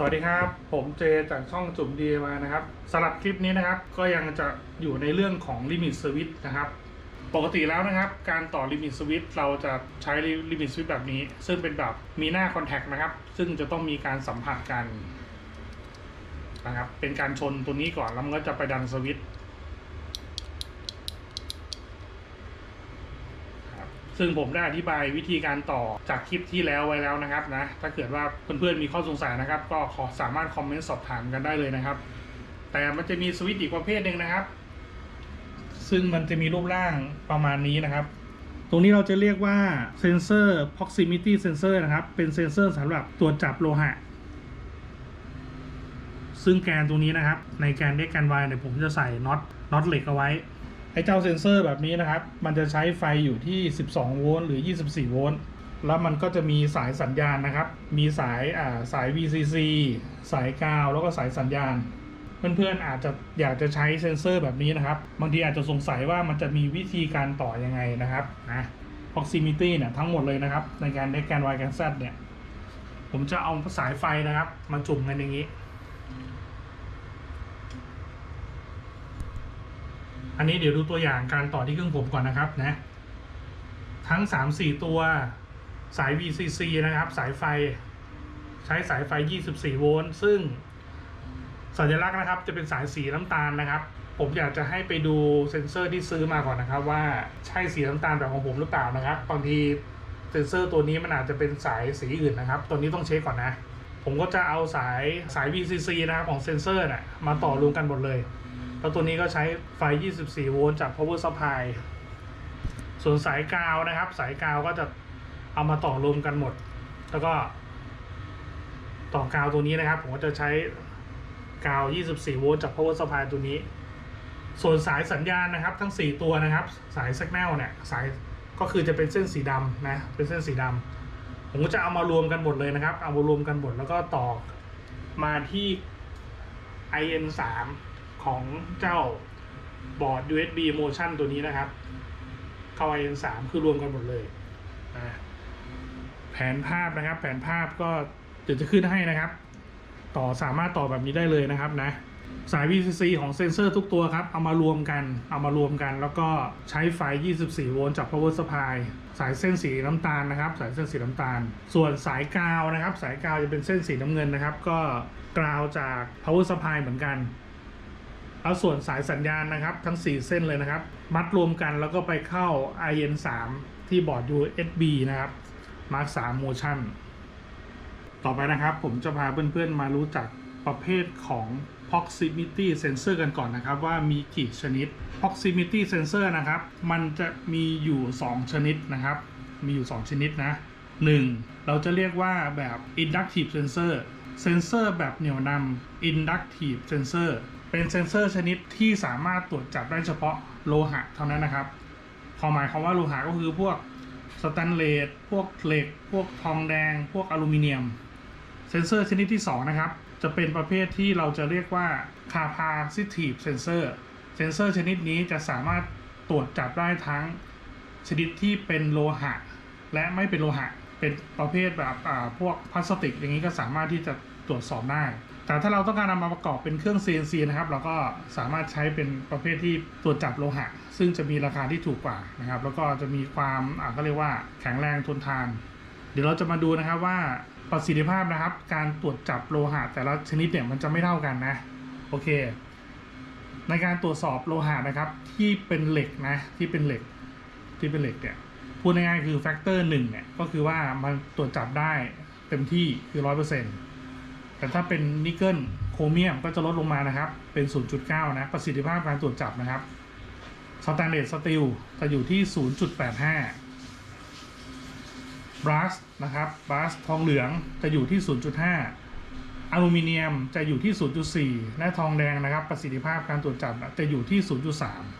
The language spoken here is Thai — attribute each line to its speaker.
Speaker 1: สวัสดีครับ ผมเจจากช่องจุ่มดีมานะครับสำหรับคลิปนี้นะครับก็ยังจะอยู่ในเรื่องของลิมิตสวิตนะครับ ปกติแล้วนะครับ การต่อลิมิตสวิตเราจะใช้ลิมิตสวิตแบบนี้ ซึ่งเป็นแบบมีหน้าคอนแทคนะครับ ซึ่งจะต้องมีการสัมผัสกันนะครับ เป็นการชนตัวนี้ก่อนแล้วมันก็จะไปดันสวิตช์ ครับ ซึ่งผมได้อธิบายวิธีการต่อจากคลิปที่แล้วไว้แล้วนะครับนะถ้าเกิดว่าเพื่อนๆมีข้อสงสัยนะครับ ก็ขอสามารถคอมเมนต์สอบถามกันได้เลยนะครับ แต่มันจะมีสวิตช์อีกประเภทหนึ่งนะครับ ซึ่งมันจะมีรูปร่างประมาณนี้นะครับ ตรงนี้เราจะเรียกว่าเซนเซอร์ proximity sensor นะครับ เป็นเซนเซอร์สำหรับตรวจจับโลหะซึ่งแกนตรงนี้นะครับ ในแกนเด็กแกน Y เนี่ยผมจะใส่น็อตน็อตเหล็กเอาไว้ อ้เจ้าเซ็นเซอร์แบบนี้นะครับ มันจะใช้ไฟอยู่ที่ 12 โวลต์หรือ 24 โวลต์แล้วมันก็จะมีสายสัญญาณนะครับ มีสายอ่าสาย VCC สายกาว แล้วก็สายสัญญาณ เพื่อนๆอาจจะอยากจะใช้เซ็นเซอร์แบบนี้นะครับ บางทีอาจจะสงสัยว่ามันจะมีวิธีการต่อยังไงนะครับนะ proximity เนี่ยทั้งหมดเลยนะครับ ในการได้แกน Y แกน Z เนี่ย ผมจะเอาสายไฟนะครับ มาจุ่มกันอย่างนี้ อันนี้เดี๋ยวดูตัวอย่างการต่อที่เครื่องผมก่อนนะครับนะ ทั้ง 3-4 ตัวสาย VCC นะครับ สายไฟใช้สายไฟ 24 โวลต์ซึ่งสัญลักษณ์นะครับจะเป็นสายสีน้ำตาลนะครับ ผมอยากจะให้ไปดูเซ็นเซอร์ที่ซื้อมาก่อนนะครับ ว่าใช่สีน้ำตาลแบบของผมหรือเปล่านะครับบางทีเซ็นเซอร์ตัวนี้มันอาจจะเป็นสายสีอื่นนะครับ ตัวนี้ต้องเช็คก่อนนะ ผมก็จะเอาสายสาย VCC นะครับของเซนเซอร์น่ะมาต่อรวมกันหมดเลย แล้วตัวนี้ก็ใช้ไฟ 24 โวลต์จาก power supply ส่วนสายกาวนะครับ สายกาวก็จะเอามาต่อรวมกันหมด แล้วก็ต่อกาวตัวนี้นะครับ ผมก็จะใช้กาว 24 โวลต์จาก power supply ตัวนี้ ส่วนสายสัญญาณนะครับ ทั้ง 4 ตัวนะครับ สายสักแนลเนี่ย สายก็คือจะเป็นเส้นสีดำนะ เป็นเส้นสีดำ ผมก็จะเอามารวมกันหมดเลยนะครับ เอามารวมกันหมดแล้วก็ต่อมาที่ IN 3 ของเจ้าบอร์ด USB Motion ตัวนี้นะครับ เข้า IN 3 คือรวมกันหมดเลยแผนภาพนะครับ แผนภาพก็เดี๋ยวจะขึ้นให้นะครับ ต่อสามารถต่อแบบนี้ได้เลยนะครับนะ สาย VCC ของเซนเซอร์ทุกตัวครับ เอามารวมกัน เอามารวมกัน แล้วก็ใช้ไฟ 24 โวลต์จาก power supply สายเส้นสีน้ำตาลนะครับ สายเส้นสีน้ำตาล ส่วนสายกาวนะครับ สายกาวจะเป็นเส้นสีน้ำเงินนะครับ ก็กราวจาก power supply เหมือนกันเอาส่วนสายสัญญาณนะครับ ทั้ง 4 เส้นเลยนะครับ มัดรวมกันแล้วก็ไปเข้า IN 3ที่บอร์ด USB นะครับ Mark 3 Motion ต่อไปนะครับ ผมจะพาเพื่อนๆมารู้จักประเภทของ proximity sensor กันก่อนนะครับว่ามีกี่ชนิด proximity sensor นะครับมันจะมีอยู่ 2 ชนิดนะครับ มีอยู่ 2 ชนิดนะ 1. เราจะเรียกว่าแบบ inductive sensor เซนเซอร์แบบเหนี่ยวนำ inductive sensor เป็นเซนเซอร์ชนิดที่สามารถตรวจจับได้เฉพาะโลหะเท่านั้นนะครับความหมายคำว่าโลหะก็คือพวกสแตนเลสพวกเหล็ก พวกทองแดง พวกอลูมิเนียม เซนเซอร์ชนิดที่ 2 นะครับ จะเป็นประเภทที่เราจะเรียกว่า capacitive sensor เซนเซอร์ชนิดนี้จะสามารถตรวจจับได้ทั้งชนิดที่เป็นโลหะ และไม่เป็นโลหะ เป็นประเภทแบบอ่าพวกพลาสติก อย่างนี้ก็สามารถที่จะตรวจสอบได้ แต่ถ้าเราต้องการนำมาประกอบเป็นเครื่อง CNC นะครับ เราก็สามารถใช้เป็นประเภทที่ตรวจจับโลหะ ซึ่งจะมีราคาที่ถูกกว่านะครับ แล้วก็จะมีความอ่าก็เรียกว่าแข็งแรงทนทาน ดี๋ยวเราจะมาดูนะครับว่าประสิทธิภาพนะครับ การตรวจจับโลหะแต่ละชนิดเนี่ยมันจะไม่เท่ากันนะ โอเค ในการตรวจสอบโลหะนะครับ ที่เป็นเหล็กนะที่เป็นเหล็กที่เป็นเหล็กเนี่ยพูดง่ายๆคือแฟกเตอร์หนึ่งเนี่ยก็คือว่ามันตรวจจับได้เต็มที่คือร้อยเปอร์เซ็นต์แต่ถ้าเป็นนิกเกิลโครเมียมก็จะลดลงมานะครับ เป็น 0.9 นะ ประสิทธิภาพการตรวจจับนะครับสแตนเลสสตีลจะอยู่ที่ 0.85 บรัสนะครับบรัสทองเหลืองจะอยู่ที่ 0.5 อลูมิเนียมจะอยู่ที่ 0.4 และทองแดงนะครับ ประสิทธิภาพการตรวจจับจะอยู่ที่ 0.3